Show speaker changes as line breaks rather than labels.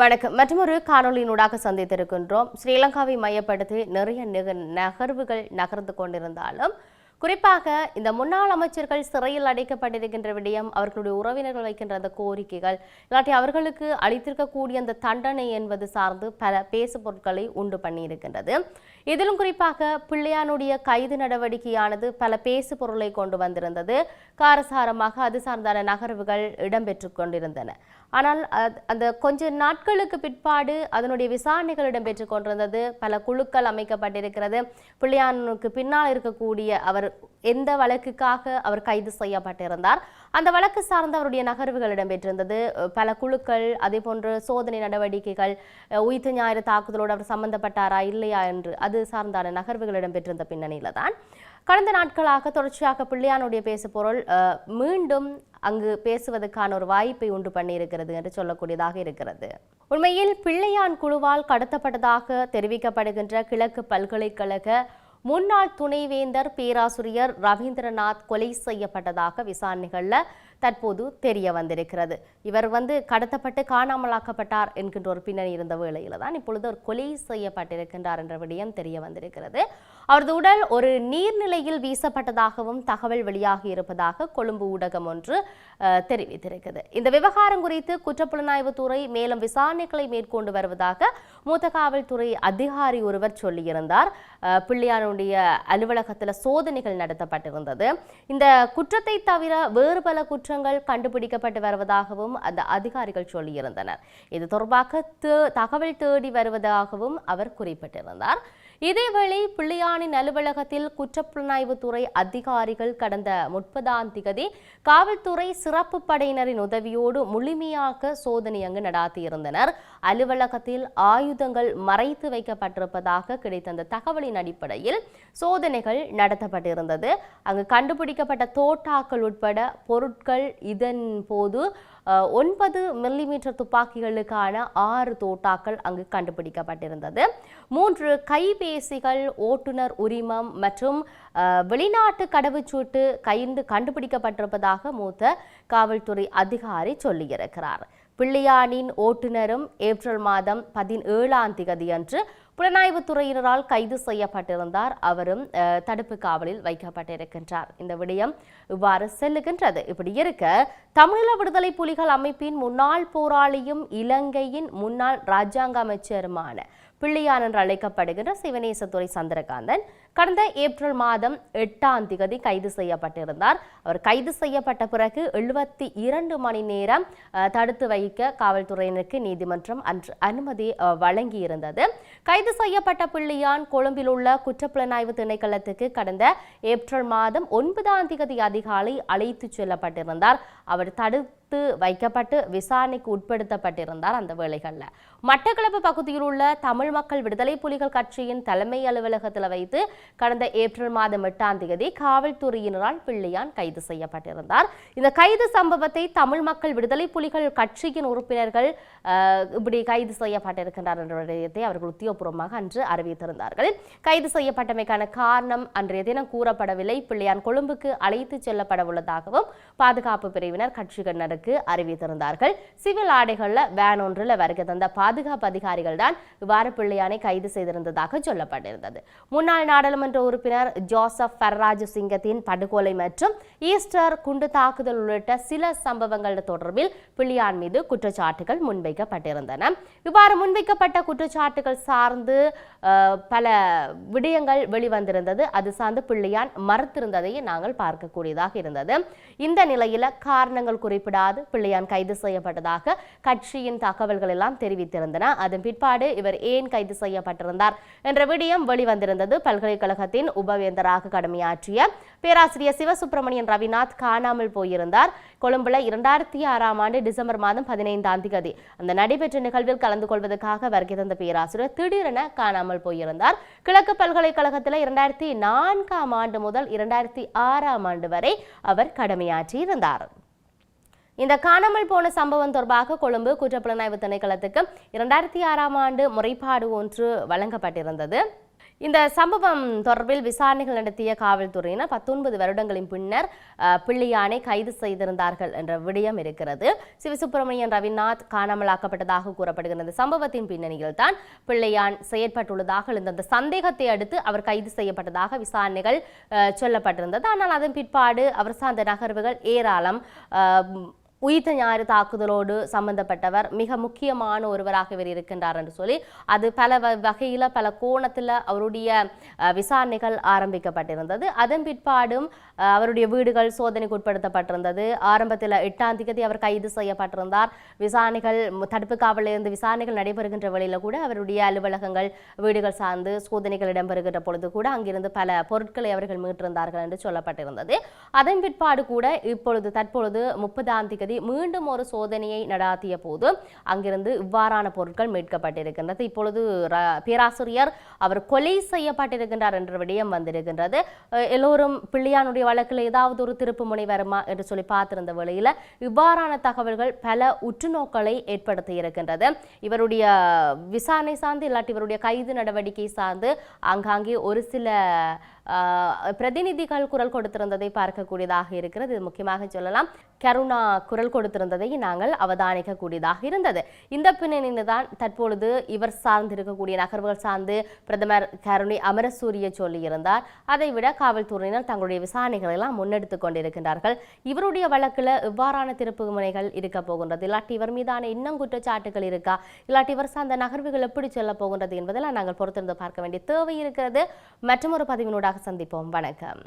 வணக்கம். மற்றொரு காணொலியினூடாக சந்தித்திருக்கின்றோம். ஸ்ரீலங்காவை மையப்படுத்தி நிறைய நகர்வுகள் நகர்ந்து கொண்டிருந்தாலும் குறிப்பாக இந்த முன்னாள் அமைச்சர்கள் சிறையில் அடைக்கப்பட்டிருக்கின்ற விடயம் அவர்களுடைய உறவினர்கள் வைக்கின்ற அந்த கோரிக்கைகள் இல்லாட்டி அவர்களுக்கு அளித்திருக்கக்கூடிய அந்த தண்டனை என்பது சார்ந்து பல பேசு பொருட்களை உண்டு பண்ணியிருக்கின்றது. இதிலும் குறிப்பாக பிள்ளையானுடைய கைது நடவடிக்கையானது பல பேசு பொருளை கொண்டு வந்திருந்தது. காரசாரமாக அது சார்ந்தான நகர்வுகள் இடம்பெற்று கொண்டிருந்தன. ஆனால் அந்த கொஞ்ச நாட்களுக்கு பிற்பாடு அதனுடைய விசாரணைகள் இடம்பெற்று கொண்டிருந்தது. பல குழுக்கள் அமைக்கப்பட்டிருக்கிறது. பிள்ளையானுக்கு பின்னால் இருக்கக்கூடிய அவர் எந்த வழக்குக்காக அவர் கைது செய்யப்பட்டிருந்தார்? அந்த வழக்கு சார்ந்த அவருடைய நகர்வுகள் இடம்பெற்றிருந்தது. பல குழுக்கள் அதே போன்று சோதனை நடவடிக்கைகள் உயிர்த்த ஞாயிறு தாக்குதலோடு அவர் சம்பந்தப்பட்டாரா இல்லையா என்று அது சார்ந்தான நகர்வுகள் இடம்பெற்றிருந்த பின்னணியில் தான். கடந்த நாட்களாக தொடர்ச்சியாக பிள்ளையானுடைய பேசு பொருள் மீண்டும் அங்கு பேசுவதற்கான ஒரு வாய்ப்பை உண்டு பண்ணியிருக்கிறது என்று சொல்லக்கூடியதாக இருக்கிறது. உண்மையில் பிள்ளையான் குழுவால் கடத்தப்பட்டதாக தெரிவிக்கப்படுகின்ற கிழக்கு பல்கலைக்கழக முன்னாள் துணைவேந்தர் பேராசிரியர் ரவீந்திரநாத் கொலை செய்யப்பட்டதாக விசாரணைகளில் தற்போது தெரிய வந்திருக்கிறது. இவர் வந்து கடத்தப்பட்டு காணாமலாக்கப்பட்டார் என்கின்ற ஒரு பின்னணி இருந்த வேளையில் தான் இப்பொழுது அவர் கொலை செய்யப்பட்டிருக்கின்றார் என்ற விடயம் தெரிய வந்திருக்கிறது. அவரது உடல் ஒரு நீர்நிலையில் வீசப்பட்டதாகவும் தகவல் வெளியாகி இருப்பதாக கொழும்பு ஊடகம் ஒன்று தெரிவித்திருக்கிறது. இந்த விவகாரம் குறித்து குற்றப்புலனாய்வுத்துறை மேலும் விசாரணைகளை மேற்கொண்டு வருவதாக மூத்த காவல்துறை அதிகாரி ஒருவர் சொல்லியிருந்தார். பிள்ளையாருடைய அலுவலகத்தில் சோதனைகள் நடத்தப்பட்டிருந்தது. இந்த குற்றத்தை தவிர வேறு பல குற்றங்கள் கண்டுபிடிக்கப்பட்டு வருவதாகவும் அந்த அதிகாரிகள் சொல்லியிருந்தனர். இது தொடர்பாக தகவல் தேடி வருவதாகவும் அவர் குறிப்பிட்டிருந்தார். இதேவேளை பிள்ளையானின் அலுவலகத்தில் குற்றப்புலனாய்வுத்துறை அதிகாரிகள் கடந்த முப்பதாம் திகதி காவல்துறை சிறப்பு படையினரின் உதவியோடு முழுமையாக சோதனை அங்கு நடாத்தியிருந்தனர். அலுவலகத்தில் ஆயுதங்கள் மறைத்து வைக்கப்பட்டிருப்பதாக கிடைத்த அந்த தகவலின் அடிப்படையில் சோதனைகள் நடத்தப்பட்டிருந்தது. அங்கு கண்டுபிடிக்கப்பட்ட தோட்டாக்கள் உட்பட பொருட்கள் இதன் போது ஒன்பது மில்லிமீட்டர் துப்பாக்கிகளுக்கான ஆறு தோட்டாக்கள் அங்கு கண்டுபிடிக்கப்பட்டிருந்தது. மூன்று கைபேசிகள் ஓட்டுநர் உரிமம் மற்றும் வெளிநாட்டு கடவுச்சீட்டு கைந்து கண்டுபிடிக்கப்பட்டிருப்பதாக மூத்த காவல்துறை அதிகாரி சொல்லியிருக்கிறார். பிள்ளையானின் ஓட்டுநரும் ஏப்ரல் மாதம் பதினேழாம் புலனாய்வு துறையினரால் கைது செய்யப்பட்டிருந்தார். அவரும் அஹ், தடுப்பு காவலில் வைக்கப்பட்டிருக்கின்றார். இந்த விடயம் இவ்வாறு செல்லுகின்றது. இப்படி இருக்க தமிழீழ விடுதலை புலிகள் அமைப்பின் முன்னாள் போராளியும் இலங்கையின் முன்னாள் ராஜாங்க அமைச்சருமான பிள்ளையான் என்று அழைக்கப்படுகின்ற சிவனேசத்துறை சந்திரகாந்தன் கடந்த ஏப்ரல் மாதம் எட்டாம் திகதி கைது செய்யப்பட்டிருந்தார். அவர் கைது செய்யப்பட்ட பிறகு எழுபத்தி இரண்டு மணி நேரம் தடுத்து வைக்க காவல்துறையினருக்கு நீதிமன்றம் அன்று அனுமதி வழங்கியிருந்தது. கைது செய்யப்பட்ட பிள்ளையான் கொழும்பில் உள்ள குற்றப்புலனாய்வு திணைக்களத்துக்கு கடந்த ஏப்ரல் மாதம் ஒன்பதாம் திகதி அதிகாலை அழைத்துச் செல்லப்பட்டிருந்தார். அவர் தடுத்து வைக்கப்பட்டு விசாரணைக்கு உட்படுத்தப்பட்டிருந்தார் அந்த வேளைகளில். மட்டக்களப்பு பகுதியில் உள்ள தமிழ் மக்கள் விடுதலை புலிகள் கட்சியின் தலைமை அலுவலகத்தில் வைத்து கடந்த ஏப்ரல் மாதம் எட்டாம் தேதி காவல்துறையினரால் பிள்ளையான் கைது செய்யப்பட்டிருந்தார். இந்த கைது சம்பவத்தை தமிழ் மக்கள் விடுதலை புலிகள் கட்சியின் உறுப்பினர்கள் இப்படி கைது செய்யப்பட்டிருக்கின்றார் என்ற விடயத்தை அவர்கள் உத்தியோகபூர்வமாக அன்று அறிவித்திருந்தார்கள். கைது செய்யப்பட்டமைக்கான காரணம் அன்றைய தினம் கூறப்படவில்லை. பிள்ளையான் கொழும்புக்கு அழைத்து செல்லப்பட உள்ளதாகவும் பாதுகாப்பு பிரிவினர் கட்சியினருக்கு அறிவித்திருந்தார்கள். சிவில் ஆடைகளில் வேன் ஒன்றில் வருகை தந்த பாதுகாப்பு அதிகாரிகள் தான் இவ்வாறு பிள்ளையானை கைது செய்திருந்ததாக சொல்லப்பட்டிருந்தது. முன்னாள் நாடாளுமன்ற உறுப்பினர் ஜோசப் ஃபர்ராஜ் சிங்கத்தின் படுகொலை மற்றும் ஈஸ்டர் குண்டு தாக்குதல் உள்ளிட்ட சில சம்பவங்கள் தொடர்பில் பிள்ளையான் மீது குற்றச்சாட்டுகள் முன்வைக்கப்பட்டிருந்தன. இவ்வாறு முன்வைக்கப்பட்ட குற்றச்சாட்டுகள் சார்ந்து பல விடயங்கள் வெளிவந்திருந்தது. அது சார்ந்து பிள்ளையான் மறுத்திருந்ததையே நாங்கள் பார்க்கக்கூடியதாக இருந்தது. இந்த நிலையில் காரணங்கள் குறிப்பிடாது. பிள்ளையான் கைது செய்யப்பட்டதாக கட்சியின் தகவல்கள் எல்லாம் தெரிவித்திருந்தன. அதன் பிற்பாடு இவர் ஏன் கைது செய்யப்பட்டிருந்தார் என்ற விடயம் வெளிவந்திருந்தது. பல்கலைக்கழக பல்கலைக்கழகத்தின் உபவேந்தராக கடமையாற்றிய பேராசிரியர் சிவசுப்பிரமணியன் ரவிநாத் காணாமல் போயிருந்தார். கொழும்புல இரண்டாயிரத்தி ஆறாம் ஆண்டு டிசம்பர் மாதம் பதினைந்தாம் தேதி அந்த நடைபெற்ற நிகழ்வில் கலந்து கொள்வதற்காக வருகை தந்த பேராசிரியர் திடீரென காணாமல் போயிருந்தார். கிழக்கு பல்கலைக்கழகத்தில் இரண்டாயிரத்தி நான்காம் ஆண்டு முதல் இரண்டாயிரத்தி ஆறாம் ஆண்டு வரை அவர் கடமையாற்றி இருந்தார் இந்த காணாமல் போன சம்பவம் தொடர்பாக கொழும்பு குற்றப்புலனாய்வு திணைக்களத்துக்கு இரண்டாயிரத்தி ஆறாம் ஆண்டு முறைப்பாடு ஒன்று வழங்கப்பட்டிருந்தது. இந்த சம்பவம் தொடர்பில் விசாரணைகள் நடத்திய காவல்துறையினர் பத்தொன்பது வருடங்களின் பின்னர் பிள்ளையானை கைது செய்திருந்தார்கள் என்ற விடயம் இருக்கிறது. சிவசுப்பிரமணியன் ரவிநாத் காணாமலாக்கப்பட்டதாக கூறப்படுகிறது சம்பவத்தின் பின்னணியில் தான் பிள்ளையான் செயற்பட்டுள்ளதாக இருந்த அந்த சந்தேகத்தை அடுத்து அவர் கைது செய்யப்பட்டதாக விசாரணைகள் சொல்லப்பட்டிருந்தது. ஆனால் அதன் பிற்பாடு அவர் சார்ந்த நகர்வுகள் ஏராளம் உயிர்த்த ஞாயிறு தாக்குதலோடு சம்பந்தப்பட்டவர் மிக முக்கியமான ஒருவராக இவர் இருக்கின்றார் என்று சொல்லி அது பல வ- பல கோணத்தில் அவருடைய விசாரணைகள் ஆரம்பிக்கப்பட்டிருந்தது. அதன் பிற்பாடும் அவருடைய வீடுகள் சோதனைக்கு உட்படுத்தப்பட்டிருந்தது. ஆரம்பத்தில் எட்டாம் தேதி அவர் கைது செய்யப்பட்டிருந்தார். விசாரணைகள் தடுப்பு காவலில் இருந்து விசாரணைகள் நடைபெறுகின்ற வழியில் கூட அவருடைய அலுவலகங்கள் வீடுகள் சார்ந்து சோதனைகள் இடம்பெறுகின்ற பொழுது கூட அங்கிருந்து பல பொருட்களை அவர்கள் மீட்டிருந்தார்கள் என்று சொல்லப்பட்டிருந்தது. அதன் பிற்பாடு கூட இப்பொழுது தற்பொழுது முப்பதாம் தேதி மீண்டும் ஒரு சோதனையை நடாத்திய போது அங்கிருந்து இவ்வாறான பொருட்கள் மீட்கப்பட்டிருக்கின்றது. இப்பொழுது பேராசிரியர் அவர் கொலை செய்யப்பட்டிருக்கின்றார் என்ற விடயம் வந்திருக்கின்றது. எல்லோரும் பிள்ளையானுடைய வழக்கில் ஏதாவது ஒரு திருப்பு முனை வருமா என்று சொல்லி பார்த்திருந்த வேளையில் இவ்வாறான தகவல்கள் பல உற்றுநோக்களை ஏற்படுத்தி இருக்கின்றது. இவருடைய விசாரணை சார்ந்து இல்லாட்டி இவருடைய கைது நடவடிக்கை சார்ந்து ஆங்காங்கே ஒரு சில பிரதிநிதிகள் குரல் கொடுத்திருந்ததை பார்க்கக்கூடியதாக இருக்கிறது. இது முக்கியமாக சொல்லலாம். கருணா குரல் கொடுத்திருந்ததை நாங்கள் அவதானிக்கக்கூடியதாக இருந்தது. இந்த பின்னணியில்தான் தற்பொழுது இவர் சார்ந்திருக்கக்கூடிய நகர்வுகள் சார்ந்து பிரதமர் கருணி அமரசூரிய சொல்லியிருந்தார். அதைவிட காவல்துறையினர் தங்களுடைய விசாரணைகளை எல்லாம் முன்னெடுத்துக் கொண்டிருக்கின்றார்கள். இவருடைய வழக்கில் இவ்வாறான திருப்பு முனைகள் இருக்க போகின்றது? இல்லாட்டி இவர் மீதான இன்னும் குற்றச்சாட்டுகள் இருக்கா? இல்லாட்டி இவர் சார்ந்த நகர்வுகள் எப்படி செல்ல போகின்றது என்பதெல்லாம் நாங்கள் பொறுத்திருந்து பார்க்க வேண்டிய தேவை இருக்கிறது. மற்றும் ஒரு பதிவினூடாக சந்திப்போம். வணக்கம்.